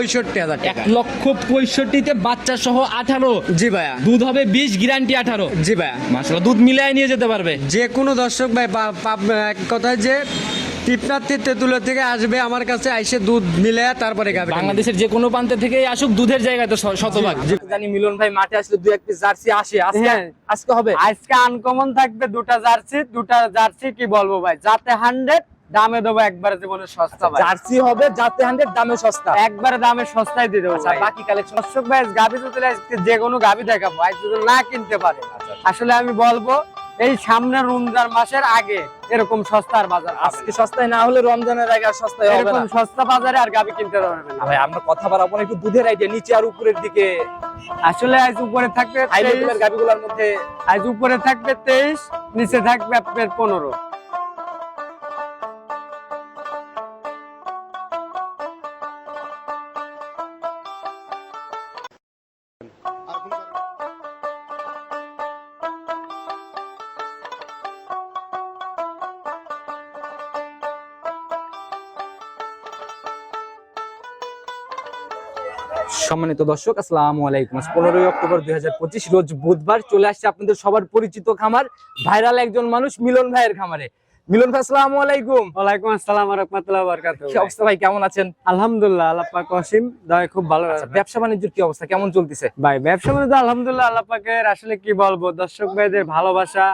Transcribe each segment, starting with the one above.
পঁয়ষট্টি হাজার এক লক্ষ পঁয়ষট্টিতে বাচ্চা সহ আঠারো। জি ভাইয়া। দুধ হবে বিশ গ্যারান্টি আঠারো। জি ভাইয়া। মাসাল্লাহ দুধ মিলাই নিয়ে যেতে পারবে। যে কোনো দর্শক ভাই এক কথায় যে টিপনাথি তেঁতুলের থেকে আসবে আমার কাছে আইসে দুধ মিলে তারপরে গাবে। বাংলাদেশের যে কোনো প্রান্তে থেকে আসুক দুধের জায়গায় তো শতভাগ। জানি মিলন ভাই মাঠে আসলে দুই এক পিস জার্সি আসে। আজকে হ্যাঁ। আজকে হবে? আজকে আনকমন থাকবে দুটা জার্সি দুটা জার্সি কি বলব ভাই? যাতে হান্ড্রেড দামে দেবো একবারে জীবনে সস্তা ভাই। জার্সি হবে যাতে হান্ড্রেড দামে সস্তা। একবারে দামে সস্তায় দিয়ে দেবো আচ্ছা বাকি কালেকশন দর্শক ভাই গাভি তো যে কোনো গাভি দেখাবো। আজ যদি না কিনতে পারে আসলে আমি বলব এই সামনের রমজান মাসের আগে এরকম সস্তার বাজার আজকে সস্তায় না হলে রমজানের আগে আর সস্তায় হবে না। সস্তা বাজারে আর গাভি কিনতে পারবেন না। ভাই আমরা কথা বাড়াবো না একটু দুধের আইডিয়া নিচে আর উপরের দিকে। আসলে আজ উপরে থাকবে হাই 23, গাভিগুলোর মধ্যে আজ উপরে থাকবে তেইশ নিচে থাকবে আপনার পনেরো। সম্মানিত দর্শক আসসালামু আলাইকুম। পনেরোই অক্টোবর দুই হাজার পঁচিশ রোজ বুধবার চলে আসছে আপনাদের সবার পরিচিত খামার ভাইরাল একজন মানুষ মিলন ভাইয়ের খামারে। মিলন ভাই আসসালামু আলাইকুম। ওয়ালাইকুম আসসালাম রহমতুল্লাহ বরকাত কি অবস্থা ভাই কেমন আছেন? আলহামদুলিল্লাহ আল্লাহ পাক অসীম দয় খুব ভালো আচ্ছা, ব্যবসা বাণিজ্যের কি অবস্থা কেমন চলতেছে? ভাই ব্যবসা তো আলহামদুলিল্লাহ আল্লাহ পাকের আসলে কি বলব দর্শক ভাইদের ভালোবাসা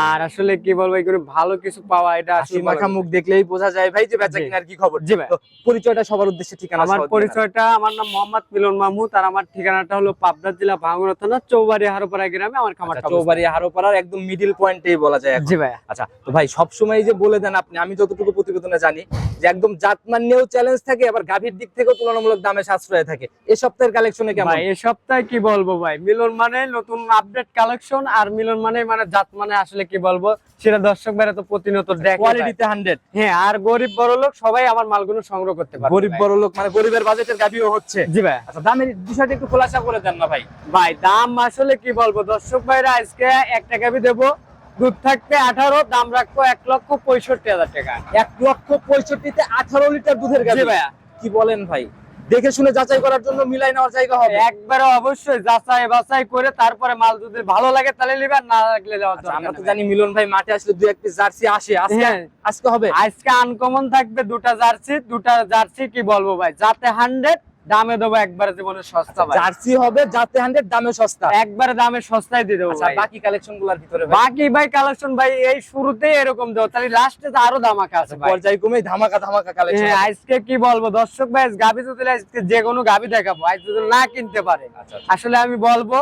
আর আসলে কি বলব এগুলো ভালো কিছু পাওয়া এটা আসলে মাখা মুখ দেখলেই বোঝা যায় ভাই যে বেচা। কিনার কি খবর? জি ভাই। পরিচয়টা সবার উদ্দেশ্যে ঠিকানা আমার পরিচয়টা আমার নাম মোহাম্মদ মিলন মাহমুদ আর আমার ঠিকানাটা হলো পাবনা জেলা ভাঙ্গুড়া থানা চৌবাড়ি হারোপাড়া গ্রামে আমার খামারটা আচ্ছা, চৌবাড়ি হারোপাড়ার একদম মিডিল পয়েন্টেই বলা যায় জি ভাই। আচ্ছা তো ভাই সবসময় যে বলে দেন আপনি আমি যতটুকু প্রতিবেদনে জানি যে একদম জাতমান নিয়েও চ্যালেঞ্জ থাকে আবার গাভীর দিক থেকেও তুলনামূলক দামে সাশ্রয় থাকে। এ সপ্তাহের কালেকশনে কেমন? ভাই এই সপ্তাহে কি বলব ভাই? মিলন মানে নতুন আপডেট কালেকশন আর মিলন মানে মানে জাত মানে আসলে কি বলব সেটা দর্শক ভাইরা তো প্রতিনিয়ত দেখে কোয়ালিটিতে হান্ড্রেড হ্যাঁ আর গরিব বড় লোক সবাই আমার মালগুলো সংগ্রহ করতে পারে গরিব বড় লোক মানে গরিবের বাজেটের গাভীও হচ্ছে। জি ভাই। আচ্ছা দামের বিষয়টা একটু খোলাসা করে দেন না ভাই। ভাই দাম আসলে কি বলব দর্শক ভাইরা আজকে এক টাকা দেবো। দুধ থাকবে আঠারো দাম রাখব এক লক্ষ পঁয়ষট্টি হাজার টাকা। এক লক্ষ পঁয়ষট্টিতে আঠারো লিটার দুধের জি ভাইয়া। কি বলেন ভাই? দেখে শুনে যাচাই করার জন্য মিলাই নেওয়ার জায়গা হবে। একবারে অবশ্যই যাচাই বাছাই করে তারপরে মাল যদি ভালো লাগে তাহলে নিবেন না লাগলে আচ্ছা, আমরা তো জানি মিলন ভাই মাঠে আসলে দুই এক পিস জার্সি আসে। আজকে হ্যাঁ। আজকে হবে? আজকে আনকমন থাকবে দুটা জার্সি দুটা জার্সি কি বলব ভাই? যাতে হান্ড্রেড দামে দেবো একবারে জীবনে সস্তা জার্সি হবে যাতে হান্ড্রেড দামে সস্তা। একবারে দামে সস্তায় দিয়ে দেবো আচ্ছা বাকি কালেকশনগুলার ভিতরে বাকি ভাই কালেকশন ভাই এই শুরুতেই এরকম দেবো। তাহলে লাস্টে তো আরও দামাকা আছে পর্যায় কমে ধামাকা ধামাকা কালেকশন আজকে কি বলব? দর্শক ভাই গাভি তো আজকে যে কোনো গাভি দেখাবো। আজ যদি না কিনতে পারে। আচ্ছা আসলে আমি বলব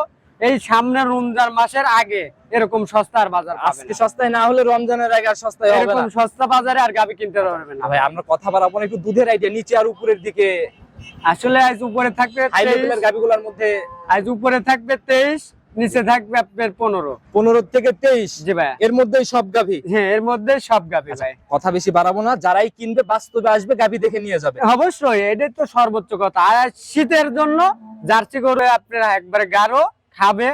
এই সামনের রমজান মাসের আগে এরকম সস্তার বাজার আজকে সস্তায় না হলে রমজানের আগে আর সস্তায় হবে এরকম সস্তা বাজারে আর গাভি কিনতে পারবেন না। ভাই আমরা কথা বাড়াবো না একটু দুধের আইডিয়া নিচে আর উপরের দিকে আসলে আজ উপরে থাকবে হাই 23, লেভেলের গাভিগুলোর মধ্যে আজ উপরে থাকবে তেইশ নিচে থাকবে আপনার পনেরো। পনেরো থেকে তেইশ। জি ভাই। এর মধ্যেই সব গাভি? হ্যাঁ এর মধ্যে সব গাভি ভাই। কথা বেশি বাড়াবো না। যারাই কিনবে বাস্তবে আসবে গাভি দেখে নিয়ে যাবে। অবশ্যই এটাই তো সর্বোচ্চ কথা। আর শীতের জন্য জার্সি করে আপনারা একবারে গাঢ় খাবে।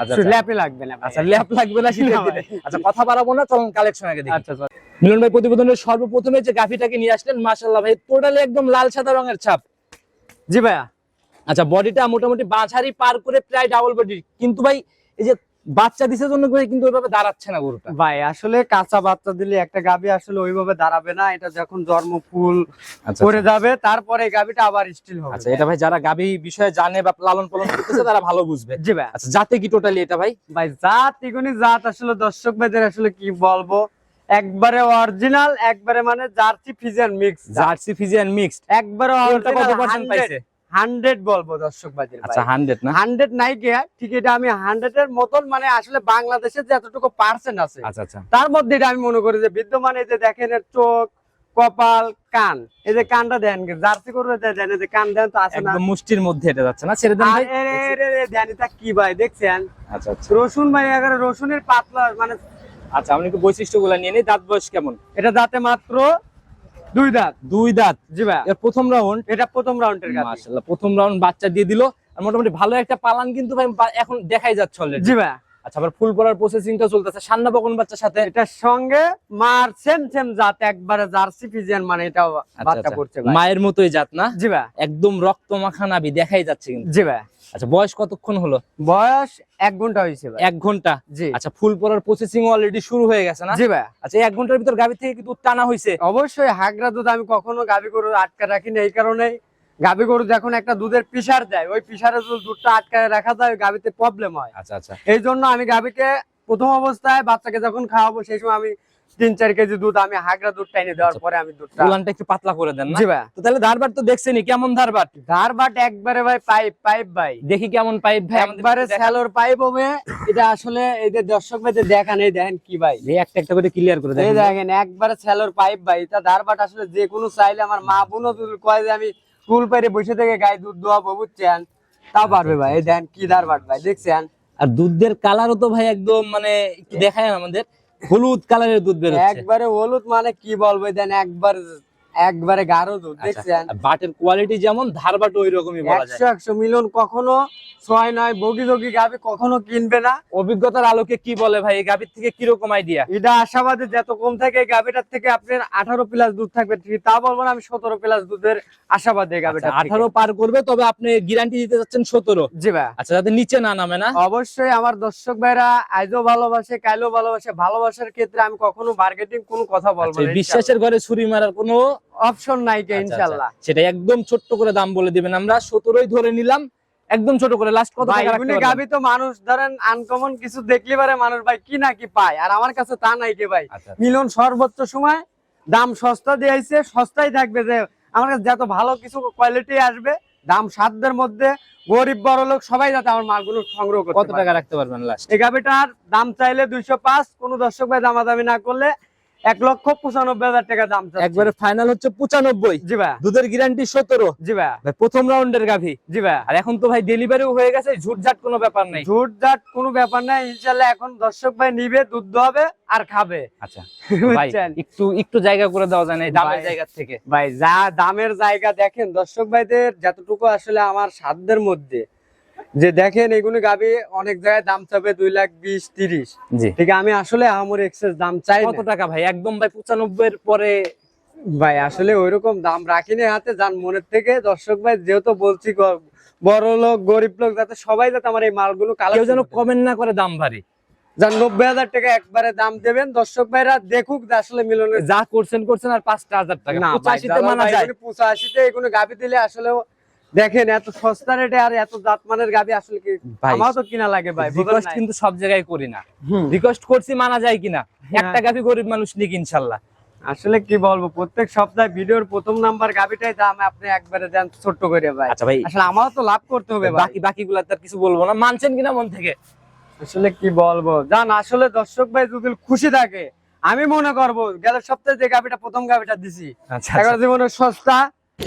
আচ্ছা ল্যাপে লাগবে না আচ্ছা ল্যাপ লাগবে না শীতের দিনে। আচ্ছা কথা বাড়াবো না চলুন কালেকশন আগে দেখি। আচ্ছা আচ্ছা। মিলন ভাই প্রতিবেদনের সর্বপ্রথমে যে গাভিটাকে নিয়ে আসলেন মাশাল্লাহ ভাই টোটালি একদম লাল সাদা রঙের ছাপ। জি ভাইয়া। আচ্ছা বডিটা মোটামুটি বাঁছারি পার করে প্রায় ডাবল বডি কিন্তু ভাই এই যে বাচ্চা দিছে জন্য কিন্তু ওইভাবে দাঁড়াচ্ছে না গরুটা। ভাই আসলে কাঁচা বাচ্চা দিলে একটা গাভি আসলে ওইভাবে দাঁড়াবে না। এটা যখন জন্ম ফুল করে যাবে তারপরে গাভিটা আবার স্টিল হবে। আচ্ছা এটা ভাই যারা গাভি বিষয়ে জানে বা লালন পালন করতেছে তারা ভালো বুঝবে। জি ভাই আচ্ছা যাতে কি টোটালি এটা ভাই? ভাই জাত ইগুনি জাত আসলে দর্শক ভাইদের আসলে কি বলব? একবারে অরিজিনাল একবারে মানে jersey Friesian mix jersey Friesian mixed একবারে কোনটা কত পার্সেন্ট পাইছে? হান্ড্রেড বলব দর্শক ভাইদের আচ্ছা হান্ড্রেড না? হান্ড্রেড নাই গিয়া ঠিক এটা আমি হান্ড্রেড এর মতন মানে আসলে বাংলাদেশে যে এতটুকু পার্সেন্ট আছে। আচ্ছা আচ্ছা। তার মধ্যে এটা আমি মনে করি যে বিদ্যমান এই যে দেখেন এর চোখ কপাল কান এই যে কানটা দেন জার্সি করে দেন এই যে কান দেন তো আছে না? একদম মুষ্টির মধ্যে এটা যাচ্ছে না? ছেড়ে দেন ভাই। এর এর এটা কি ভাই দেখছেন? আচ্ছা আচ্ছা। রসুন ভাই এগারো রসুনের পাতলা মানে আচ্ছা আমি একটু বৈশিষ্ট্যগুলো নিয়ে নিই। দাঁত বয়স কেমন? এটা দাঁতে মাত্র দুই দাঁত। দুই দাঁত? জি ভাই। এর প্রথম রাউন্ড এটা প্রথম রাউন্ডের মাশাআল্লাহ প্রথম রাউন্ড বাচ্চা দিয়ে দিল। আর মোটামুটি ভালো একটা পালান কিন্তু ভাই এখন দেখাই যাচ্ছে অলরেডি জি ভাই। আচ্ছা আবার ফুল পড়ার প্রসেসিংটা চলতেছে। সান্না বকন বাচ্চার সাথে। এটার সঙ্গে মার সেম সেম জাত একবারে জার্সি ফিজিয়ান মানে এটা আচ্ছা, বাচ্চা আচ্ছা। পড়ছে মায়ের মতোই জাত না? জি ভাই। একদম রক্ত মাখা নাবি দেখাই যাচ্ছে কিন্তু। জি ভাই। আচ্ছা বয়স কতক্ষণ হলো? বয়স এক ঘণ্টা হয়েছে এক ঘণ্টা? জি। আচ্ছা ফুল পড়ার প্রসেসিং অলরেডি শুরু হয়ে গেছে না? জি ভাই। আচ্ছা এক ঘণ্টার ভিতর গাভি থেকে কিন্তু টানা হয়েছে? অবশ্যই হাগরা দুধ আমি কখনো গাভী গরু আটকা রাখি না এই কারণে গাভী গরু যখন একটা দুধের পিসার দেয় ওই পিসারে যদি দুধটা আটকায় রাখা যায় গাভীতে প্রবলেম হয়। আচ্ছা আচ্ছা। এই জন্য আমি গাভীকে প্রথম অবস্থায় বাচ্চাকে যখন খাওয়াবো সেই সময় আমি তিন চার কেজি দুধ আমি হাগরা দুধটা এনে দেওয়ার আচ্ছা। পরে আমি দুধটা উলানটা একটু পাতলা করে দেন না? জি ভাই। তো তাহলে ধারবার তো দেখছেনি কেমন ধারবার ধার বাট একবারে ভাই পাইপ পাইপ ভাই। দেখি কেমন পাইপ ভাই একবারে স্যালোর পাইপ হবে। এটা আসলে এই যে দর্শক ভাই দেখান এই দেখেন কি ভাই। এই একটা একটা করে ক্লিয়ার করে এই দেখেন। দেখেন একবারে স্যালোর পাইপ ভাই। এটা ধার বাট আসলে যে কোনো চাইলে আমার মা বোনও কয় যে আমি চুল পাইরে বসে থেকে গায়ে দুধ দোয়াবো বুঝছেন? তা পারবে ভাই দেন কি দার বাট ভাই দেখছেন? আর দুধের কালারও তো ভাই একদম মানে দেখায় আমাদের। হলুদ কালারের দুধ বের হচ্ছে একবারে হলুদ মানে কি বলব দেন একবার একবারে গাঢ় দুধ আচ্ছা, দেখছেন? বাটের কোয়ালিটি যেমন ধারবাট ওই রকমই বলা যায়। একশো একশো মিলন কখনো ছয় নয় বগি যোগী গাবি কখনো কিনবে না। অভিজ্ঞতার আলোকে কি বলে ভাই এই গাভীর থেকে কীরকম আইডিয়া এটা আশাবাদে যত কম থাকে এই গাবিটার থেকে আপনার আঠারো প্লাস দুধ থাকবে। তা বলব না আমি সতেরো প্লাস দুধের আশাবাদী এই গাবিটা আঠারো পার করবে তবে আপনি গ্যারান্টি দিতে যাচ্ছেন সতেরো। জি ভাই। আচ্ছা যাতে নিচে না নামে না। অবশ্যই আমার দর্শক ভাইরা আজও ভালোবাসে কাইলেও ভালোবাসে। ভালোবাসার ক্ষেত্রে আমি কখনো মার্কেটিং কোনো কথা বলব আচ্ছা, না বিশ্বাসের ঘরে ছুরি মারার কোনো অপশন নাই কে আচ্ছা, আচ্ছা, সেটা একদম ছোট্ট করে দাম বলে দিবেন আমরা। সতেরোই ধরে নিলাম। একদম ছোট করে। লাস্ট কত টাকা রাখতে পারবেন? গাবি তো মানুষ ধরেন আনকমন কিছু দেখলে পারে মানুষ ভাই কি না কি পায়? আর আমার কাছে তা নাই কে ভাই। আচ্ছা মিলন সর্বোচ্চ সময় দাম সস্তা দিয়েছে সস্তাই থাকবে যে আমার কাছে যত ভালো কিছু কোয়ালিটি আসবে দাম সাধ্যের মধ্যে গরিব বড় লোক সবাই যাতে আমার মালগুলো সংগ্রহ করতে কত। টাকা রাখতে পারবেন লাস্ট এই গাভিটার দাম চাইলে দুইশো পাঁচ কোন দর্শক ভাই দামাদামি না করলে এক লক্ষ পঁচানব্বই হাজার টাকা দাম একবারে ফাইনাল হচ্ছে পঁচানব্বই। জি ভাই দুধের গ্যারান্টি সতেরো। জি ভাই প্রথম রাউন্ডের গাভী। জি ভাই আর এখন তো ভাই ডেলিভারিও হয়ে গেছে ঝুটঝাট কোনো ব্যাপার নেই। ঝুট জাট কোনো ব্যাপার নাই ইনশাল্লাহ এখন দর্শক ভাই নিবে দুধ হবে আর খাবে। আচ্ছা। ভাই একটু একটু জায়গা করে দেওয়া যায় না দামের জায়গা থেকে। ভাই যা দামের জায়গা দেখেন দর্শক ভাইদের যতটুকু আসলে আমার সাধ্যের মধ্যে যে দেখেন এগুলো গাবি অনেক জায়গায় দাম চাবে দুই লাখ বিশ তিরিশ। ঠিক আমি আসলে আমার এক্সেস দাম চাই কত টাকা ভাই? একদম ভাই পঁচানব্বই এর পরে। ভাই আসলে ওইরকম দাম রাখিনি হাতে যান মনের থেকে। দর্শক ভাই যেহেতু বলছি বড় লোক গরিব লোক যাতে সবাই যাতে আমার এই মালগুলো কেউ যেন কমেন্ট না করে দাম ভারী। যান নব্বই হাজার টাকা একবারে দাম দেবেন। দর্শক ভাইরা দেখুক আসলে মিলনের যা করছেন করছেন আর পাঁচটা হাজার টাকা। পঁচাশিতে মানা যায়। পঁচাশিতে এগুলো গাবি দিলে আসলে দেখেন এত সস্তা রেটে আর এত জাত মানের গাবি আসলে কি ভাই, আমারও তো কিনা লাগে ভাই রিকোয়েস্ট কিন্তু সব জায়গায় করি না। রিকোয়েস্ট করছি মানা যায় কিনা? হ্যাঁ। একটা গাভি গরিব মানুষ নিক ইনশাল্লাহ। আসলে কি বলব প্রত্যেক সপ্তাহে ভিডিওর প্রথম নাম্বার গাবিটাই দাম আপনি একবারে দেন ছোট্ট করে ভাই। আচ্ছা ভাই আসলে আমারও তো লাভ করতে হবে বাকি বাকিগুলো তার কিছু বলব না। মানছেন কিনা মন থেকে? আসলে কি বলব জান আসলে দর্শক ভাই যদি খুশি থাকে আমি মনে করব গেল সপ্তাহে যে গাবিটা প্রথম গাবিটা দিছি আচ্ছা এখন জীবনে সস্তা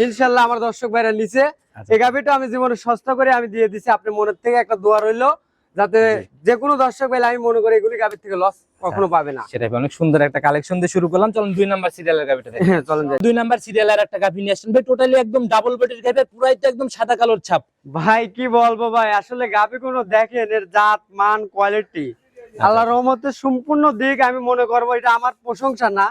ইনশাল্লাহ আমার দর্শক ভাইরা নিচে আচ্ছা। এই গাবিটা আমি জীবনে সস্তা করে আমি দিয়ে দিছি আপনি মনের থেকে একটা দোয়া রইল যাতে যে কোনো দর্শক ভাই আমি মনে করি এগুলি থেকে লস কখনো পাবে না। সেটাই অনেক সুন্দর একটা কালেকশন দিয়ে শুরু করলাম। চলুন দুই নাম্বার সিরিয়ালের গাভিটা হ্যাঁ চলেন দুই নাম্বার সিরিয়ালের একটা গাভি নিয়ে আসছেন। ভাই টোটালি একদম ডাবল বডির গাভি পুরাই তো একদম সাদা কালোর ছাপ। ভাই কি বলব ভাই আসলে গাবি কোনো দেখেন এর জাত মান কোয়ালিটি আল্লাহ রহমতের সম্পূর্ণ দিক আমি মনে করব এটা আমার প্রশংসা না।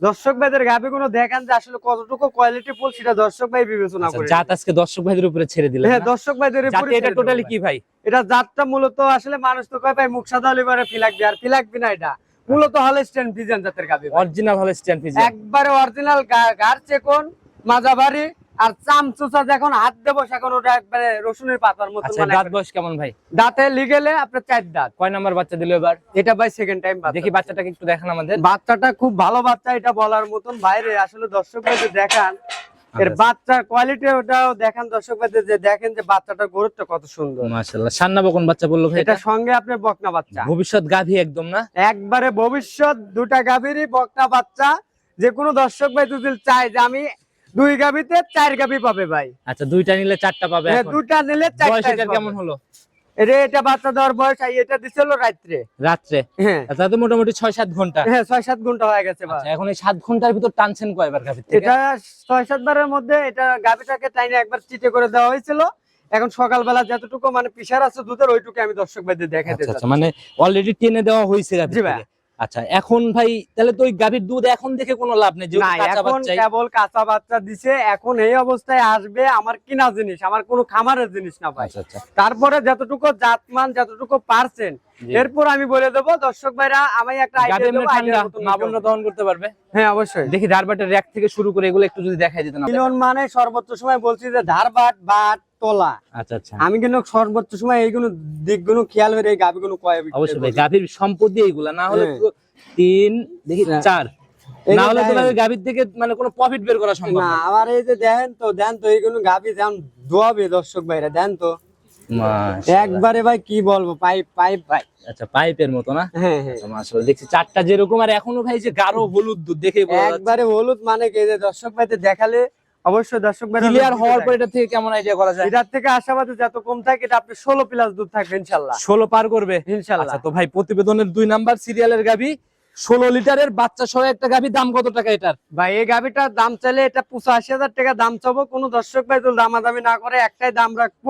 দর্শক ভাইদের গাবে কোনো দেখান যে আসলে কতটুকু কোয়ালিটি ফুল সেটা দর্শক ভাই বিবেচনা আচ্ছা, করে। জাত আজকে দর্শক ভাইদের উপরে ছেড়ে দিলেন হ্যাঁ দর্শক ভাইদের উপরে এটা টোটালি কি ভাই? এটা জাতটা মূলত আসলে মানুষ তো কয় ভাই মুখ সাদা হলে পরে ফিলাকবি আর ফিলাকবি না এটা। মূলত হলস্টেন ফিজেন জাতের গাবে অরজিনাল অরিজিনাল হলে ফিজেন ফিজ একবারে অরিজিনাল গার চেকন মাজাবাড়ি আর চাম চামচুচা যখন হাত দেবো সেখন ওটা একবারে রসুনের পাতার মতো আচ্ছা মানে দাঁত বয়স কেমন ভাই? দাঁতে লিগেলে আপনার চার দাঁত। কয় নাম্বার বাচ্চা দিল এবার? এটা ভাই সেকেন্ড টাইম দেখি বাচ্চাটাকে একটু দেখান আমাদের। বাচ্চাটা খুব ভালো বাচ্চা এটা বলার মতন। বাইরে আসলে দর্শক দেখান এর আচ্ছা। বাচ্চার কোয়ালিটি ওটাও দেখান দর্শক ভাইদের যে দেখেন যে বাচ্চাটার গরুটা কত সুন্দর। মাশাআল্লাহ। সান্না বকন বাচ্চা বলল ভাই এটা সঙ্গে আপনার বকনা বাচ্চা। ভবিষ্যৎ গাভী একদম না? একবারে ভবিষ্যৎ দুটা গাভীরই বকনা বাচ্চা। যে কোনো দর্শক ভাই যদি চায় যে আমি দুই গাভীতে চার গাভী পাবে ভাই। আচ্ছা দুইটা নিলে চারটা পাবে। দুটা নিলে চারটা কেমন হলো? এটা এটা বাচ্চা দেওয়ার বয়স এটা দিছিল রাত্রে। রাত্রে? হ্যাঁ। মোটামুটি ছয় সাত ঘণ্টা। হ্যাঁ ছয় সাত ঘণ্টা হয়ে গেছে ভাই। আচ্ছা এখন এই সাত ঘণ্টার ভিতর টানছেন কয়বার এটা ছয় সাত বারের মধ্যে এটা গাভীটাকে টাইনে একবার চিটে করে দেওয়া হয়েছিল। এখন সকালবেলা যতটুকু মানে পিসার আছে দুধের ওইটুকু আমি দর্শক ভাইদের দেখাতে আচ্ছা আচ্ছা মানে অলরেডি টেনে দেওয়া হয়েছে জি ভাই। আচ্ছা এখন ভাই তাহলে তো ওই গাভীর দুধ এখন দেখে কোনো লাভ নেই এখন কেবল কাঁচা বাচ্চা দিছে এখন এই অবস্থায় আসবে আমার কিনা জিনিস আমার কোনো খামারের জিনিস না ভাই। আচ্ছা আচ্ছা। তারপরে যতটুকু জাতমান যতটুকু পারছেন এরপর আমি বলে দেবো দর্শক ভাইরা আমি একটা আইডিয়া এমনি দেবো ঠান্ডা idea মতন মা নিতে বোনরা হবে। দহন করতে পারবে? হ্যাঁ অবশ্যই। দেখি ধারবাটের র্যাক থেকে শুরু করে এগুলো একটু যদি দেখাই দিতেন। মিলন মানে সর্বোচ্চ সময় বলছি যে ধারবাট বাট তোলা। আচ্ছা আচ্ছা। আমি কিন্তু সর্বোচ্চ সময় এইগুলো দিকগুলো খেয়াল করে এই গাভিগুলো কয় অবশ্যই ভাই। গাভীর সম্পত্তি এইগুলা না হলে হ্যাঁ। তিন দেখি হ্যাঁ। চার। না হলে তো দেখেন। থেকে মানে কোনো প্রফিট বের করা সম্ভব না না। এই যে দেখেন তো দেন তো এইগুলো গাভি দেন দোয়াবে দর্শক ভাইরা দেন তো। একবারে ভাই কি বলব পাইপ পাইপ ভাই। আচ্ছা পাইপের মতো না? হ্যাঁ আচ্ছা, মাশাআল্লাহ দেখছি চারটা যেরকম আর এখনও ভাই যে গাঢ় হলুদ দুধ দেখে একবারে হলুদ মানে কি যে দর্শক ভাইতে দেখালে অবশ্যই দর্শক ক্লিয়ার হওয়ার পর এটা থেকে কেমন আইডিয়া করা যায়? এটার থেকে আশাবাদী যত কম থাকে এটা আপনি ষোলো প্লাস দুধ থাকবে পার করবে? আচ্ছা তো ভাই প্রতিবেদনের দুই নাম্বার সিরিয়ালের গাভী ষোলো লিটারের বাচ্চা সহ একটা গাভী দাম কত টাকা এটার? ভাই এই গাভিটার দাম চাইলে এটা পঁচাশি হাজার টাকা দাম চাবো। কোনো দর্শক ভাই যদি দামাদামি না করে একটাই দাম রাখব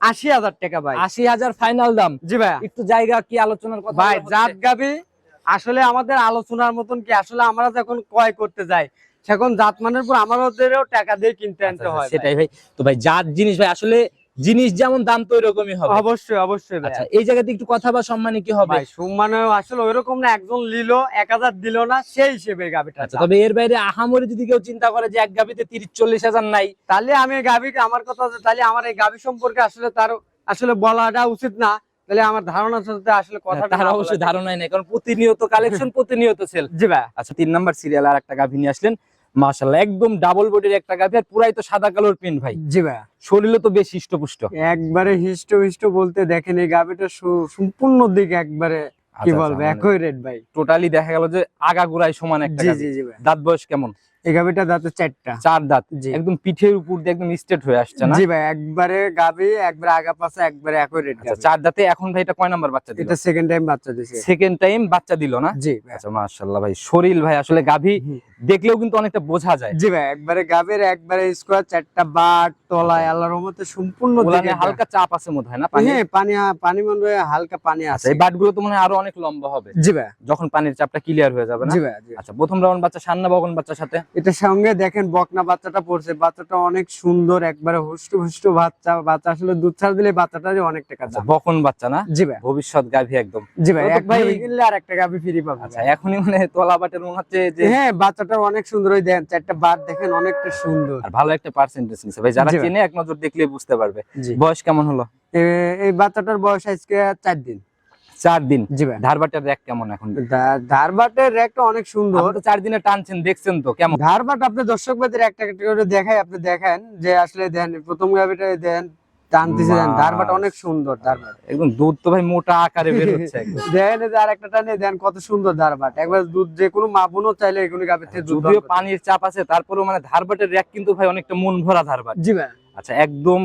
আশি হাজার টাকা ভাই। আশি হাজার ফাইনাল দাম। জি ভাই। একটু জায়গা কি আলোচনার কথা ভাই জাত? গাভি আসলে আমাদের আলোচনার মতন কি আসলে আমরা যখন ক্রয় করতে যাই সেখন জাত মানের পর আমাদেরও টাকা দিয়ে কিনতে আনতে আচ্ছা, হয় সেটাই ভাই। তো ভাই জাত জিনিস ভাই আসলে জিনিস যেমন দাম তো ওইরকমই হবে। অবশ্যই অবশ্যই আচ্ছা এই জায়গাতে একটু কথা বা সম্মানে কি হবে? ভাই সম্মানে আসলে ওইরকম না একজন নিল এক হাজার দিল না সেই হিসেবে গাভিটা আচ্ছা তবে এর বাইরে আহামরি যদি কেউ চিন্তা করে যে এক গাভিতে তিরিশ চল্লিশ হাজার নাই তাহলে আমি গাভিকে আমার কথা হচ্ছে তাহলে আমার এই গাভি সম্পর্কে আসলে তার আসলে বলাটা উচিত না। তাহলে আমার ধারণা সাথে আসলে কথা তার অবশ্যই ধারণাই নেই কারণ প্রতিনিয়ত কালেকশন প্রতিনিয়ত সেল জি ভাই। আচ্ছা তিন নাম্বার সিরিয়াল আর একটা গাভী নিয়ে আসলেন। মাশাল্লাহ একদম ডাবল বডির একটা গাভী আর পুরাই তো সাদা কালোর ভাই। জি ভাই। শরীরও তো বেশ হৃষ্টপুষ্ট। একবারে হিষ্ট হিষ্ট বলতে দেখেন এই গাভিটা সম্পূর্ণ দিক একবারে কি আচ্ছা, বলব আচ্ছা, একই রেট ভাই। টোটালি দেখা গেল যে আগা গুড়াই সমান একটা জি জি জি ভাই। দাঁত বয়স কেমন? এই গাভিটা দাঁতে চারটা। চার দাঁত। একদম পিঠের উপর দিয়ে একদম স্ট্রেট হয়ে আসছে না? জি ভাই একবারে গাভি একবারে আগা পাশে একবারে একই রেট আচ্ছা চার দাঁতে এখন ভাই এটা কয় নাম্বার বাচ্চা দিল? এটা সেকেন্ড টাইম বাচ্চা দিছে। সেকেন্ড টাইম বাচ্চা দিল না? জি ভাই। আচ্ছা মাশাআল্লাহ ভাই শরীর ভাই আসলে গাভী। দেখলেও কিন্তু অনেকটা বোঝা যায়। জি ভাই একবারে গাভীর একবারে স্কোয়ার চারটা বাট তলায় আল্লাহর রহমতে সম্পূর্ণ দিকে হালকা চাপ আছে মনে হয় না পানি হ্যাঁ পানি পানি মনে হয় হালকা পানি আছে। এই বাটগুলো তো মনে হয় আরও অনেক লম্বা হবে। জি ভাই। যখন পানির চাপটা ক্লিয়ার হয়ে যাবে না? জি ভাই আচ্ছা প্রথম রাউন্ড বাচ্চা সান্না বগন বাচ্চার সাথে? এটার সঙ্গে দেখেন বকনা বাচ্চাটা পড়ছে। বাচ্চাটা অনেক সুন্দর একবারে হুষ্ট হুষ্ট বাচ্চা। বাচ্চা আসলে দুধ ছাড় দিলে বাচ্চাটারই অনেক টাকা আচ্ছা দাম। বকন বাচ্চা না? জি ভাই। ভবিষ্যৎ গাভী একদম। জি ভাই এক ভাই- ভাই কিনলে আর একটা গাভি ফ্রি পাবো। আচ্ছা এখনই মানে তোলা বাটের মনে হচ্ছে যে হ্যাঁ বাচ্চাটা অনেক সুন্দর ওই দেখেন চারটা বাট দেখেন অনেকটা সুন্দর। আর ভালো একটা পার্সেন্টেজ নিছে। ভাই যারা। চেনে এক নজর দেখলে বুঝতে পারবে। বয়স কেমন হলো? এই বাচ্চাটার বয়স আজকে চার দিন। চার দিন? জি ভাই। ধারবাটের র্যাক কেমন এখন? ধারবাটের র্যাকটা অনেক সুন্দর। চার দিনে টানছেন দেখছেন তো কেমন? ধারবাট আপনি দর্শক একটা একটা করে দেখাই আপনি দেখেন যে আসলে দেন প্রথম গাভিটা দেন টানতেছে দেন অনেক সুন্দর ধারবাট একদম দুধ তো ভাই মোটা আকারে বের হচ্ছে দেন আর একটা টানে দেন কত সুন্দর ধারবাট একবার দুধ যে কোনো মা চাইলে এগুলো দুধ যদিও পানির চাপ আছে তারপরেও মানে ধারবাটের র্যাক কিন্তু ভাই অনেকটা মন ভরা ধারবাট জি ভাই। আচ্ছা একদম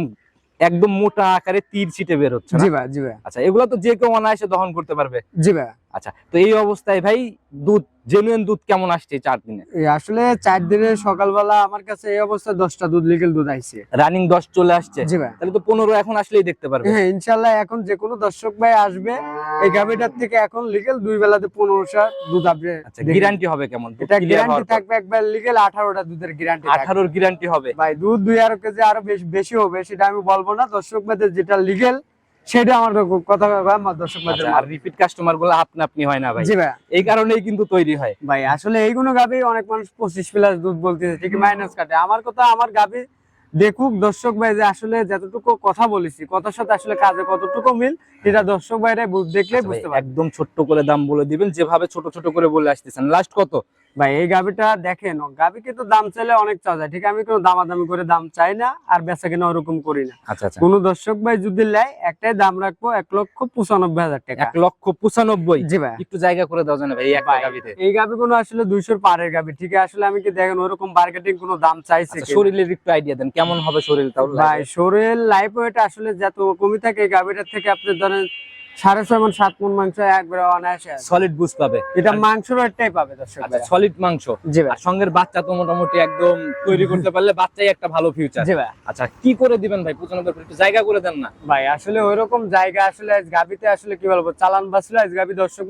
একদম মোটা আকারে তীর ছিটে বের হচ্ছে জি ভাই জি ভাই। আচ্ছা এগুলো তো যে কেউ অনায়াসে দহন করতে পারবে। জি ভাই। আচ্ছা তো এই অবস্থায় ভাই দুধ জেনুইন দুধ কেমন আসছে চার দিনে? আসলে চার দিনের সকালবেলা আমার কাছে এই অবস্থায় দশটা দুধ লিগেল দুধ আইছে। রানিং দশ চলে আসছে। জি ভাই। তাহলে তো পনেরো এখন আসলেই দেখতে পারবে। হ্যাঁ ইনশাল্লাহ এখন যে কোনো দর্শক ভাই আসবে এই গাভিটার থেকে এখন লিগেল দুই বেলাতে পনেরোশো দুধ আপনি আচ্ছা গ্যারান্টি হবে কেমন? এটা গ্যারান্টি থাকবে একবার লিগেল আঠারোটা দুধের গ্যারান্টি আঠারোর গ্যারান্টি হবে। ভাই দুধ দুই আর কেজি আরও বেশি বেশি হবে সেটা আমি বলব না। দর্শক ভাইদের যেটা লিগেল সেটা আমার কথা দর্শক আচ্ছা, আর রিপিট কাস্টমারগুলো আপনি আপনি হয় না ভাই? জি ভাই। এই কারণেই কিন্তু তৈরি হয়। ভাই আসলে এইগুলো গাবি অনেক মানুষ পঁচিশ প্লাস দুধ বলতেছে ঠিক মাইনাস কাটে। আমার কথা আমার গাবি দেখুক দর্শক ভাই যে আসলে যতটুকু কথা বলেছি কথার সাথে আসলে কাজে কতটুকু মিল এটা দর্শক ভাইরা দেখলে আচ্ছা ভাই, বুঝতে পারবে। একদম ছোট্ট করে দাম বলে দিবেন যেভাবে ছোট ছোট করে বলে আসতেছেন। লাস্ট কত? ভাই এই গাবিটা দেখেন গাবি কিন্তু দাম চাইলে অনেক চাওয়া যায়। ঠিক আমি কোনো দামাদামি করে দাম চাই না আর বেচা কিনা ওরকম করি না। আচ্ছা আচ্ছা। কোন দর্শক ভাই যদি নেয় একটাই দাম রাখব এক লক্ষ পঁচানব্বই হাজার টাকা। এক লক্ষ পঁচানব্বই? জি ভাই। একটু জায়গা করে দাও জানে ভাই এই গাবি কোনো আসলে দুইশোর পারের গাবি ঠিক আছে আসলে আমি কি দেখেন ওরকম মার্কেটিং কোনো দাম চাইছে আচ্ছা, শরীরের একটু আইডিয়া দেন কেমন হবে শরীর ভাই শরীর লাইফ ওয়েট আসলে যত কমই থাকে এই গাভিটার থেকে আপনি ধরেন সাড়ে ছয় মন সাত মন মাংস একবারে অনায়াসে সলিড বুঝ পাবে। এটা মাংস রেটটাই পাবে দর্শক আচ্ছা সলিড মাংস। জি ভাই। সঙ্গের বাচ্চা তো মোটামুটি একদম তৈরি করতে পারলে বাচ্চাই একটা ভালো ফিউচার জি ভাই। আচ্ছা কি করে দিবেন ভাই? পঁচানব্বই একটু জায়গা করে দেন না। ভাই আসলে ওইরকম জায়গা আসলে আজ গাবিতে আসলে কি বলব চালান আজ গাবি দর্শক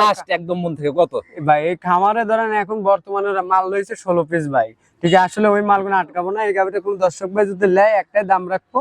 লাস্ট একদম মন থেকে কত? ভাই এই খামারে ধরেন এখন বর্তমানে মাল রয়েছে ষোলো পিস ভাই। ঠিক আছে আসলে ওই মালগুলো আটকাবো না এই গাবিটা কোন দর্শক ভাই যদি নেয় একটাই দাম রাখব।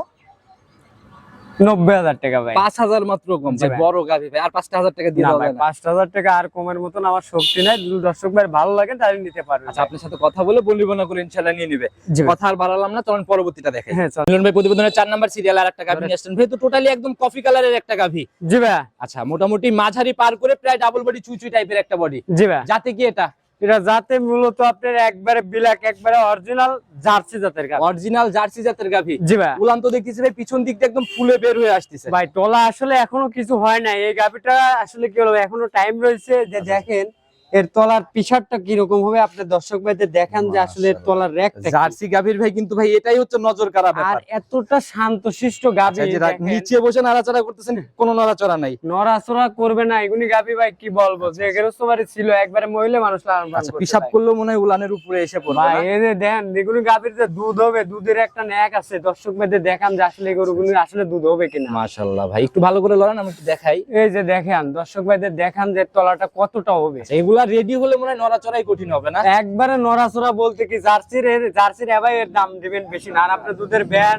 নব্বই হাজার টাকা ভাই। পাঁচ হাজার মাত্র কম ভাই ভাই। বড় গাভি ভাই আর পাঁচটা হাজার টাকা দিয়ে দেওয়া ভাই যায় না। পাঁচ হাজার টাকা আর কমের মতন আমার শক্তি নাই যদি দর্শক ভাই ভালো লাগে তাহলে নিতে পারবে। আচ্ছা আপনার সাথে কথা বলে বলিবনা করে ইনশাল্লাহ নিয়ে নিবে। কথা আর বাড়ালাম না তখন পরবর্তীটা দেখে। হ্যাঁ চল। মিলন ভাই প্রতিবেদনের চার নাম্বার সিরিয়াল আর একটা গাভি নিয়ে আসছেন। ভাই তো টোটালি একদম কফি কালারের একটা গাভি। জি ভাই। আচ্ছা মোটামুটি মাঝারি পার করে প্রায় ডাবল বডি চুচুই টাইপের একটা বডি জি ভাই। যাতে কি এটা? এটা যাতে মূলত আপনার একবারে বিলাক একবারে অরিজিনাল জার্সি জাতের গাভি। অরিজিনাল জার্সি জাতের গাভি। জি ভাই। উলান তো দেখতেছি ভাই পিছন দিক দিয়ে একদম ফুলে বের হয়ে আসতেছে। ভাই টলা আসলে এখনও কিছু হয় নাই। এই গাভিটা আসলে কি হলো এখনও টাইম রয়েছে যে দেখেন এর তলার পিছারটা কীরকম হবে? আপনার দর্শক ভাইদের দেখান যে আসলে এর তলার র্যাকটা। জার্সি গাভির ভাই কিন্তু ভাই এটাই হচ্ছে নজর কারা আর এতটা শান্তশিষ্ট গাবি আচ্ছা, নিচে বসে নাড়াচাড়া করতেছেন কোনো নাড়াচাড়া নাই। নড়াচড়া করবে না। এগুনি গাবি ভাই কি বলব? যে গেরস্তবাড়ি ছিল একবারে মহিলা মানুষ লালন পালন আচ্ছা করতে পিসাব ভাই। করলেও মনে হয় উলানের উপরে এসে পড়বে ভাই এই যে দেন এগুলি গাবির যে দুধ হবে দুধের একটা ন্যাক আছে। দর্শক ভাইদের দেখান যে আসলে গরুগুলি আসলে দুধ হবে কিনা। মাশাআল্লাহ ভাই একটু ভালো করে লড়ান আমি একটু দেখাই। এই যে দেখেন দর্শক ভাইদের দেখান যে তলাটা কতটা হবে। আচ্ছা, এগুলা রেডি হলে মনে হয় নড়াচড়াই কঠিন হবে না? একবারে নড়াচড়া বলতে কি জার্সির জার্সির এবার এর দাম দিবেন বেশি না। আর আপনার দুধের ব্যান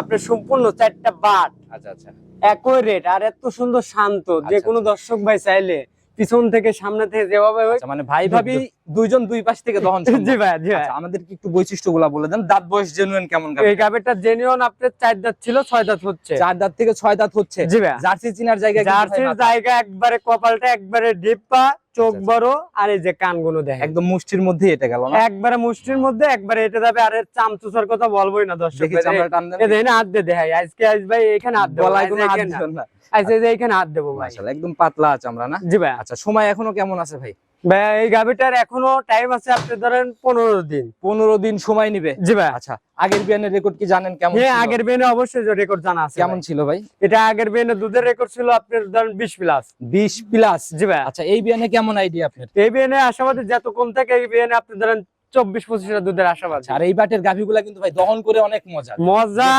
আপনার সম্পূর্ণ চারটা বাট। আচ্ছা আচ্ছা। একই রেট আর এত সুন্দর শান্ত। যে কোনো দর্শক ভাই চাইলে পিছন থেকে সামনে থেকে যেভাবে আচ্ছা মানে ভাই ভাবি দুইজন দুই পাশ থেকে দহন জি ভাই জি ভাই আচ্ছা আমাদের একটু বৈশিষ্ট্যগুলা বলে দেন? দাঁত বয়স জেনুইন কেমন? এই গাবেরটা জেনুইন আপনার চার দাঁত ছিল ছয় দাঁত হচ্ছে। চার দাঁত থেকে ছয় দাঁত হচ্ছে। জি ভাই জার্সি চিনার জায়গা জার্সির জায়গা একবারে কপালটা একবারে ডিপ্পা চোখ আচ্ছা, বড় আর এই যে কানগুলো দেখেন। একদম মুষ্টির মধ্যে এটা গেল না? একবারে মুষ্টির মধ্যে একবারে এটা যাবে আর চামচুসার কথা বলবোই না দর্শক দেখি দেখেন হাত দিয়ে দেখাই আজকে আজ ভাই এখানে হাত গলায় কোনো হাত না। আজকে যে এখানে হাত দেবো মাশাআল্লাহ একদম পাতলা আছে আমরা না? জি ভাই। আচ্ছা সময় এখনও কেমন আছে ভাই? ভাই এই গাভিটার এখনও টাইম আছে আপনি ধরেন দিন। পনেরো দিন সময় নিবে? জি ভাই। আচ্ছা আগের বিয়ানের রেকর্ড কি জানেন কেমন হ্যাঁ আগের অবশ্যই রেকর্ড জানা আছে কেমন ছিল ভাই? এটা আগের দুধের রেকর্ড ছিল আপনার ধরেন প্লাস প্লাস জি ভাই। আচ্ছা এই বিয়ানে কেমন আইডিয়া আপনার? এই বেনে আশাবাদী যত কম থাকে এই বেনে আপনি ধরেন চব্বিশ পঁচিশ লিটার দুধের আশাবাদ। আচ্ছা, আর এই বাটের গাভীগুলা কিন্তু ভাই দহন করে অনেক মজা। মজা।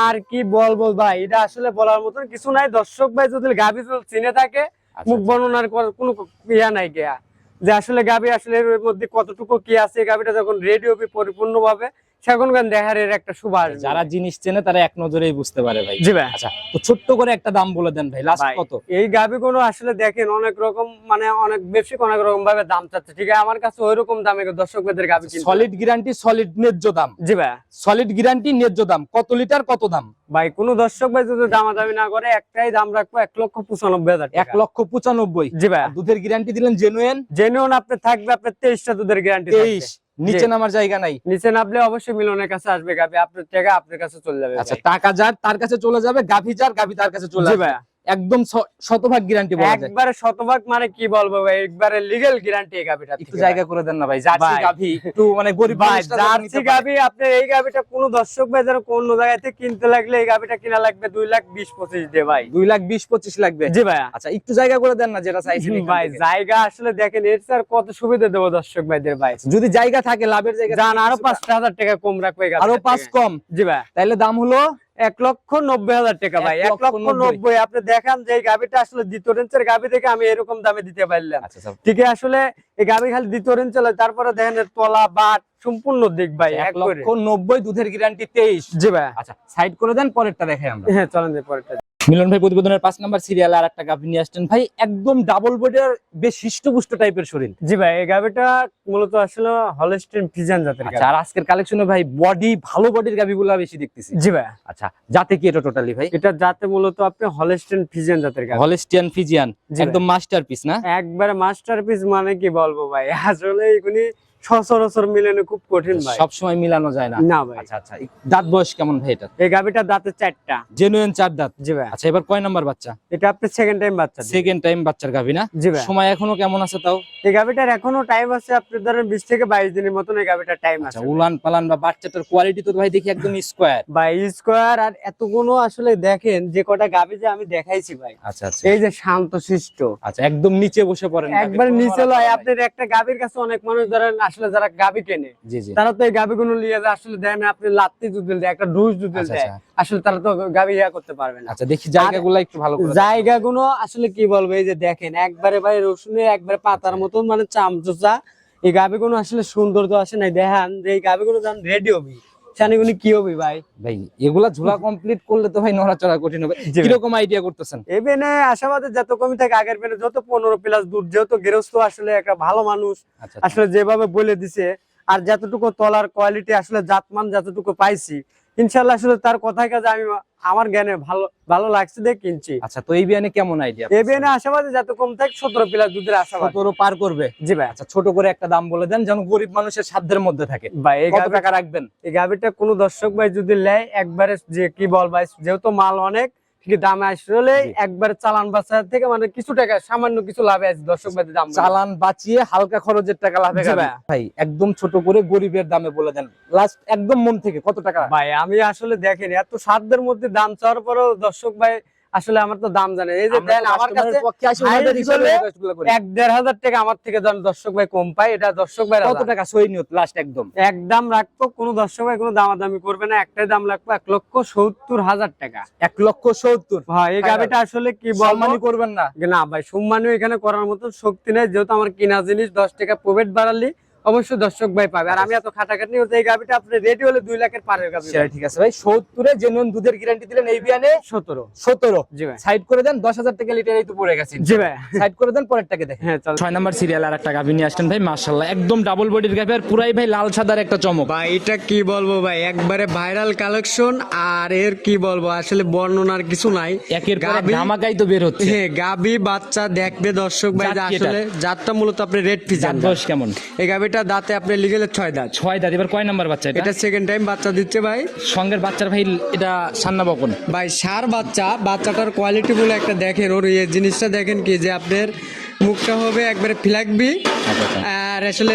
আর কি বলব ভাই এটা আসলে বলার মতন কিছু নাই। দর্শক ভাই যদি গাভি চিনে থাকে আচ্ছা, মুখ বর্ণনার করার কোনো ইয়া নাই গিয়া। যে আসলে গাভী আসলে এর মধ্যে কতটুকু কি আছে গাভীটা যখন রেডি হবে পরিপূর্ণ ভাবে সেখন গান দেখার এর একটা আসবে যারা জিনিস চেনে তারা এক নজরেই বুঝতে পারে ভাই। জি ভাই। আচ্ছা তো ছোট্ট করে একটা দাম বলে দেন ভাই লাস্ট কত? এই গাভি গুলো আসলে দেখেন অনেক রকম মানে অনেক ব্যবসায়িক অনেক রকম ভাবে দাম চাচ্ছে। ঠিক আছে আমার কাছে ওই রকম দামে দর্শক ভাইদের গাভি সলিড গ্যারান্টি সলিড ন্যায্য দাম। জি ভাই। সলিড গ্যারান্টি ন্যায্য দাম। কত লিটার কত দাম? ভাই কোন দর্শক ভাই যদি দামাদামি না করে একটাই দাম রাখব এক লক্ষ পঁচানব্বই হাজার এক লক্ষ পঁচানব্বই। জি ভাই। দুধের গ্যারান্টি দিলেন জেনুয়েন জেনুইন আপনি থাকবে আপনার তেইশটা দুধের গ্যারান্টি তেইশ। নিচে নামার জায়গা নাই। নিচে নামলে অবশ্যই মিলনের কাছে আসবে গাবি আপনার টাকা আপনার কাছে চলে যাবে আচ্ছা ভাই। টাকা যার তার কাছে চলে যাবে গাভি যার গাভি তার কাছে চলে জি যাবে ভাই একদম শতভাগ গ্যারান্টি বলা যায়। একবারে শতভাগ মানে কি বলব ভাই? একবারে লিগেল গ্যারান্টি এই গাবিটা একটু জায়গা করে দেন না ভাই জার্সি। গাভি একটু মানে গরিব ভাই জার্সি গাবি আপনি এই গাবিটা কোনো দর্শক ভাই যেন কোন জায়গা থেকে কিনতে লাগলে এই গাবিটা কিনা লাগবে দুই লাখ বিশ পঁচিশ দিয়ে ভাই। দুই লাখ বিশ পঁচিশ লাগবে। জি ভাই আচ্ছা একটু জায়গা করে দেন না যেটা চাইছেন ভাই জায়গা আসলে দেখেন এর স্যার কত সুবিধা দেবো দর্শক ভাইদের ভাই? যদি জায়গা থাকে লাভের জায়গা থাকে আরও কিছুটা- পাঁচটা হাজার টাকা কম রাখবে আরও পাঁচ থেকে। কম। জি ভাই তাইলে দাম হলো এক লক্ষ নব্বই হাজার টাকা ভাই এক লক্ষ নব্বই। আপনি দেখান যে এই গাবিটা আসলে দ্বিতীয় রেঞ্চের গাভি থেকে আমি এরকম দামে দিতে পারলাম। আচ্ছা ঠিক আছে আসলে এই গাবি খালি দ্বিতীয় রেঞ্চ তারপরে দেখেন তলা বাট সম্পূর্ণ দিক ভাই এক লক্ষ নব্বই দুধের গ্যারান্টি তেইশ। জি ভাই। আচ্ছা সাইড করে দেন পরেরটা দেখে আমরা। হ্যাঁ চলেন যে পরেরটা। মিলন ভাই প্রতিবেদনের পাঁচ নাম্বার সিরিয়াল আর একটা গাভি নিয়ে আসছেন। ভাই একদম ডাবল বডির বেশ হৃষ্টপুষ্ট টাইপের শরীর। জি ভাই এই গাবিটা মূলত আসলে হলস্টিন ফিজান জাতের আচ্ছা গাভি। আর আজকের কালেকশনে ভাই বডি ভালো বডির গাভিগুলা বেশি দেখতেছি। জি ভাই। আচ্ছা যাতে কি এটা টোটালি ভাই? এটা জাতে মূলত আপনি হলস্টিন ফিজান জাতের গাভি। Holstein Friesian. একদম মাস্টারপিস না? একবারে মাস্টারপিস মানে কি বলব ভাই? আসলে এগুলি সচরাচর মিলানো খুব কঠিন ভাই। সব সময় মিলানো যায় না? না ভাই। আচ্ছা আচ্ছা। দাঁত বয়স কেমন ভাই এটা এই গাভিটা দাঁতে চারটা। জেনুইন চার দাঁত? জি ভাই। আচ্ছা এবার কয় নাম্বার বাচ্চা? এটা আপনি সেকেন্ড টাইম বাচ্চা সেকেন্ড টাইম বাচ্চার গাভি না? জি ভাই। সময় এখনও কেমন আছে তাও? এই গাভিটার এখনও টাইম আছে আপনি ধরেন বিশ থেকে বাইশ দিনের মতন এই গাভিটার টাইম আচ্ছা আছে। উলান পালান বা বাচ্চাটার কোয়ালিটি তো ভাই দেখি একদম স্কোয়ার ভাই স্কোয়ার আর এতগুলো আসলে দেখেন যে কটা গাভি যে আমি দেখাইছি ভাই। আচ্ছা আচ্ছা। এই যে শান্ত শিষ্ট আচ্ছা একদম নিচে বসে পড়েন একবার নিচে লয় আপনার একটা গাভীর কাছে অনেক মানুষ ধরেন আসলে যারা গাবি কেনে তারা তো এই গাবি গুলো নিয়ে যায় আসলে দেয় না আপনি লাত্তি দুধ দেয় একটা ডুস দুধ দিল দেয় আচ্ছা। আসলে তারা তো গাবি ইয়া করতে পারবে না। আচ্ছা দেখি জায়গাগুলো একটু ভালো করে জায়গাগুলো আসলে কি বলব এই যে দেখেন একবারে ভাই রসুনে একবারে পাতার মতন মানে চামচোচা। এই গাবি গাভীগুলো আসলে সুন্দর তো আসে নাই দেখান যে এই গাবি গাভীগুলো যখন রেডি হবি সানিগুলি কি হবে ভাই? ভাই এগুলা ঝোলা কমপ্লিট করলে তো ভাই নড়াচড়া কঠিন হবে। কীরকম আইডিয়া করতেছেন? এবেনে আশাবাদে যত কমই থাকে আগের বেনে যত পনেরো প্লাস দুধ যেহেতু গেরস্ত আসলে একটা ভালো মানুষ আচ্ছা আসলে যেভাবে বলে দিছে আর যতটুকু তলার কোয়ালিটি আসলে জাতমান যতটুকু পাইছি ইনশাল্লাহ আসলে তার কথায় কাজে আমি আমার জ্ঞানে ভালো ভালো লাগছে দিয়ে কিনছি। আচ্ছা তো এই বিয়ানে কেমন আইডিয়া এই বিয়ানে আশাবাদে যত কম থাকে সতেরো প্লাস দুধের আশাবাদ। সতেরো পার করবে? জি ভাই। আচ্ছা ছোট করে একটা দাম বলে দেন যেন গরিব মানুষের সাধ্যের মধ্যে থাকে। ভাই এই টাকা রাখবেন? এই গাভিটা কোনো দর্শক ভাই যদি নেয় একবারে যে কি বল ভাই যেহেতু মাল অনেক দামে আসলে একবার চালান থেকে মানে কিছু টাকা সামান্য কিছু লাভে আছে দর্শক ভাই দাম চালান বাঁচিয়ে হালকা খরচের টাকা লাভে। ভাই। একদম ছোট করে গরিবের দামে বলে দেন। লাস্ট একদম মন থেকে কত টাকা? ভাই আমি আসলে দেখেন এত সাধ্যের মধ্যে দাম চাওয়ার পরেও দর্শক ভাই আসলে আমার তো দাম জানে। এই যে দেন আমার কাছে। এক দেড় হাজার টাকা আমার থেকে ধরেন দর্শক ভাই কম পাই এটা দর্শক ভাই কত টাকা সই নিয়ত লাস্ট একদম? একদম রাখব কোনো দর্শক ভাই কোনো দামাদামি করবে না একটাই দাম রাখব এক লক্ষ সত্তর হাজার টাকা। এক লক্ষ সত্তর? ভাই এই গাড়িটা আসলে কি সম্মানই করবেন না। না ভাই সম্মানীয় এখানে করার মতো শক্তি নেই যেহেতু আমার কিনা জিনিস দশ টাকা প্রফিট বাড়ালি অবশ্যই দর্শক ভাই পাবে। আর আমি এত খাটাখাটি হচ্ছে এই গাবিটা আপনি রেডি হলে দুই লাখের পারের গাবি সেটা ঠিক আছে ভাই। সত্তরে জেনুইন দুধের গ্যারান্টি দিলেন এই বিয়ানে? সতেরো। সতেরো। জি ভাই। সাইড করে দেন দশ হাজার টাকা লিটার এই তো পড়ে গেছে। জি ভাই। সাইড করে দেন পরেরটাকে দেখেন। হ্যাঁ ছয় নাম্বার সিরিয়াল আর একটা গাভি নিয়ে আসছেন ভাই মার্শাল্লাহ একদম ডাবল বডির গাভি আর পুরাই ভাই লাল সাদার একটা চমক। ভাই এটা কি বলব ভাই? একবারে ভাইরাল কালেকশন আর এর কি বলব? আসলে বর্ণনার কিছু নাই। একের পর ধামাকাই তো বের হচ্ছে। হ্যাঁ গাবি বাচ্চা দেখবে দর্শক ভাই আসলে জাতটা মূলত আপনি রেড ফিজান বয়স কেমন? এই গাবিটা দাঁতে আপনি লিগেলে ছয় দাঁত। ছয় দাঁত এবার কয় নাম্বার বাচ্চা এটা? এটা সেকেন্ড টাইম বাচ্চা দিচ্ছে ভাই। সঙ্গের বাচ্চার ভাই এটা সান্না বকন? ভাই সার বাচ্চা বাচ্চাটার কোয়ালিটি বলে একটা দেখেন। ওর এই জিনিসটা দেখেন কি যে আপনার মুখটা হবে একবারে ফিলাকবি আর আসলে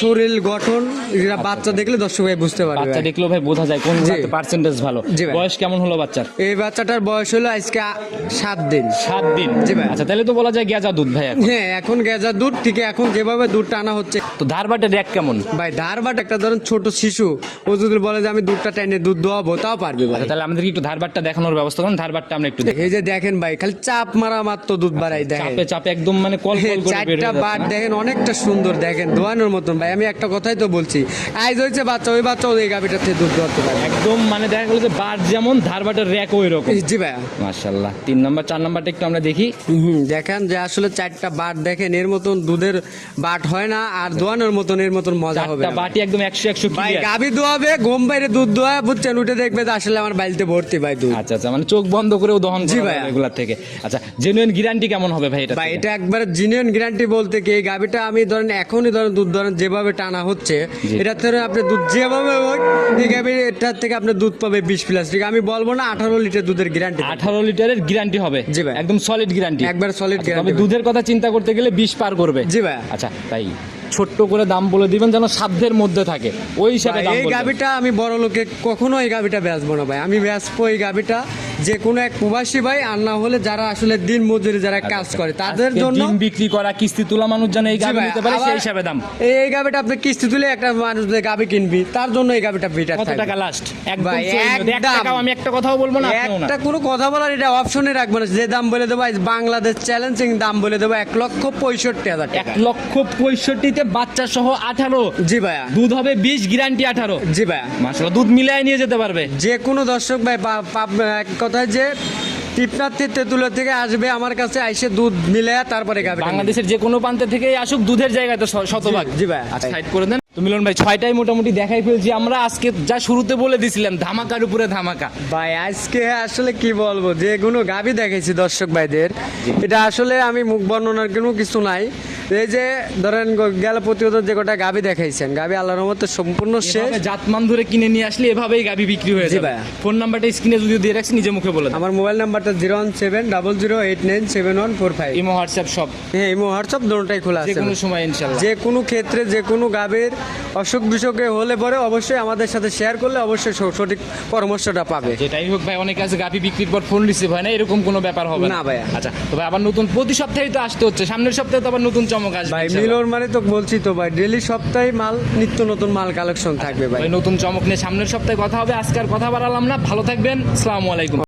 শরীর গঠন এরা বাচ্চা দেখলে দর্শক ভাই বুঝতে পারবে বাচ্চা দেখলেও ভাই বোঝা যায় কোন জি। পার্সেন্টেজ ভালো। বয়স কেমন হলো বাচ্চার? এই বাচ্চাটার বয়স হলো আজকে সাত দিন। সাত দিন? জি ভাই। আচ্ছা তাহলে তো বলা যায় গেজা দুধ ভাই। হ্যাঁ এখন গেজা দুধ ঠিক এখন যেভাবে দুধ টানা হচ্ছে। তো ধারবাটে র্যাক কেমন? ভাই ধারবাট একটা ধরেন ছোট শিশু ও যদি বলে যে আমি দুধটা টেনে দুধ দোয়াবো তাও পারবে ভাই। আচ্ছা তাহলে আমাদেরকে একটু ধারবাটটা দেখানোর ব্যবস্থা করুন ধারবাটটা আমরা একটু দেখি। এই যে দেখেন ভাই খালি চাপ মারা মাত্র দুধ বাড়াই দেখেন চাপে চাপে একদম মানে কল কল করে চারটা বাট দেখেন অনেকটা সুন্দর দেখেন। দোয়ানোর মতন ভাই আমি একটা কথাই তো বলছি। আইজ হয়েছে বাচ্চা ওই বাচ্চা ওই গাভিটার থেকে দুধ দোয়াতে পারে একদম মানে দেখা গেলো যে বাট যেমন ধারবাটের র্যাক ওই রকম জি তিন নাম্বার চার নাম্বারটা একটু আমরা দেখি। হুম দেখেন যে আসলে চারটা বাট দেখেন এর মতন দুধের বাট হয় না আর দোয়ানোর মতন এর মতন মজা হবে না। বাটি একদম একশো একশো ভাই clear। গাভি দোয়াবে ঘুম বাইরে দুধ দোয়া বুঝছেন উঠে দেখবে যে আসলে আমার বাড়িতে ভর্তি ভাই দুধ। আচ্ছা আচ্ছা মানে চোখ বন্ধ করেও দহন জি জি ভাই। ভাই এগুলার থেকে। আচ্ছা জেনুইন গ্যারান্টি কেমন হবে ভাই এটা ভাই এটা একবার জিনিয়ন গ্যারান্টি বলতে কি এই গাভিটা আমি ধরেন এখনই ধরেন দুধ ধরেন যেভাবে টানা হচ্ছে এটা থেকে আপনি দুধ যেভাবে হোক এটার থেকে আপনি দুধ পাবে বিশ প্লাস ঠিক আমি বলব না আঠারো লিটার দুধের গ্যারান্টি আঠারো লিটারের গ্যারান্টি হবে। জি ভাই। একদম সলিড গ্যারান্টি একবার সলিড গ্যারান্টি দুধের কথা চিন্তা করতে গেলে বিশ পার করবে। জি ভাই। আচ্ছা তাই ছোট্ট করে দাম বলে দিবেন যেন সাধ্যের মধ্যে থাকে। ওই হিসাবে এই। গাভিটা আমি বড় লোকে কখনো এই গাভিটা বেচবো না ভাই। আমি বেচবো এই গাভিটা যে কোনো এক প্রবাসী ভাই আর না হলে যারা আসলে দিন মজুরি যারা কাজ করে তাদের জন্য ডিম বিক্রি করা কিস্তি তোলা মানুষ যেন এই ভাই, নিতে পারে সেই হিসাবে দাম। এই গাভিটা আপনি কিস্তি তুলে একটা মানুষ যে গাভি কিনবি তার জন্য এই গাভিটা বেটার কত টাকা লাস্ট একদম ভাই, এক। টাকাও আমি একটা কথাও বলব না একটা কোনো কথা বলার এটা অপশনে রাখব না। যে দাম বলে দেবো বাংলাদেশ চ্যালেঞ্জিং দাম বলে দেবো এক লক্ষ পঁয়ষট্টি হাজার এক লক্ষ পঁয়ষট্টিতে বাচ্চা সহ আঠারো। জি ভাইয়া। দুধ হবে বিশ গ্যারান্টি আঠারো। জি ভাইয়া। মাসাল্লাহ দুধ মিলাই নিয়ে যেতে পারবে। যে কোনো দর্শক ভাই এক কথায় যে টিপনাথ তেঁতুলের থেকে আসবে আমার কাছে আইসে দুধ মিলে তারপরে বাংলাদেশের যে কোনো প্রান্তে থেকে আসুক দুধের জায়গায় তো শতভাগ জি ভাই। আচ্ছা সাইড করে দেন তো মিলন ভাই ছয়টাই মোটামুটি দেখাই ফেলছি। আমরা আজকে যা শুরুতে বলে দিছিলাম ধামাকার উপরে ধামাকা। ভাই আজকে আসলে কি বলব যে কোনো গাবি দেখেছি দর্শক ভাইদের। এটা আসলে আমি মুখ বর্ণনার কোনো কিছু নাই। এই যে ধরেন গেল প্রতিবেদন যে কটা গাবি দেখাইছেন গাবি আল্লাহর রহমতে সম্পূর্ণ শেষ। এভাবে জাতমান ধরে কিনে নিয়ে আসলে এভাবেই গাবি বিক্রি হয়ে জি যাবে। ফোন নাম্বারটা স্ক্রিনে যদি দিয়ে রাখছি নিজে মুখে বলে আমার মোবাইল নাম্বারটা zero one seven double zero eight nine seven one four five. Imo WhatsApp সব। হ্যাঁ ইমো হোয়াটসঅ্যাপ দুটোটাই খোলা যে আছে কোনো সময় ইনশাল্লাহ। যে কোনো ক্ষেত্রে যে কোনো গাবের অসুখ বিসুখে হলে পরে অবশ্যই আমাদের সাথে শেয়ার করলে অবশ্যই সঠিক পরামর্শটা পাবে। যেটাই হোক ভাই অনেক আছে গাভি বিক্রির পর ফোন রিসিভ হয় না? এরকম কোনো ব্যাপার হবে না। ভাইয়া। আচ্ছা তো ভাই আবার নতুন প্রতি সপ্তাহে তো আসতে হচ্ছে সামনের সপ্তাহে তো আবার নতুন চমক আসবে ভাই। মিলন মানে তো বলছি তো ভাই ডেলি সপ্তাহে মাল নিত্য নতুন মাল কালেকশন থাকবে ভাই। ভাই নতুন চমক নিয়ে সামনের সপ্তাহে কথা হবে আজকে আর কথা বাড়ালাম না ভালো থাকবেন আসসালামু আলাইকুম।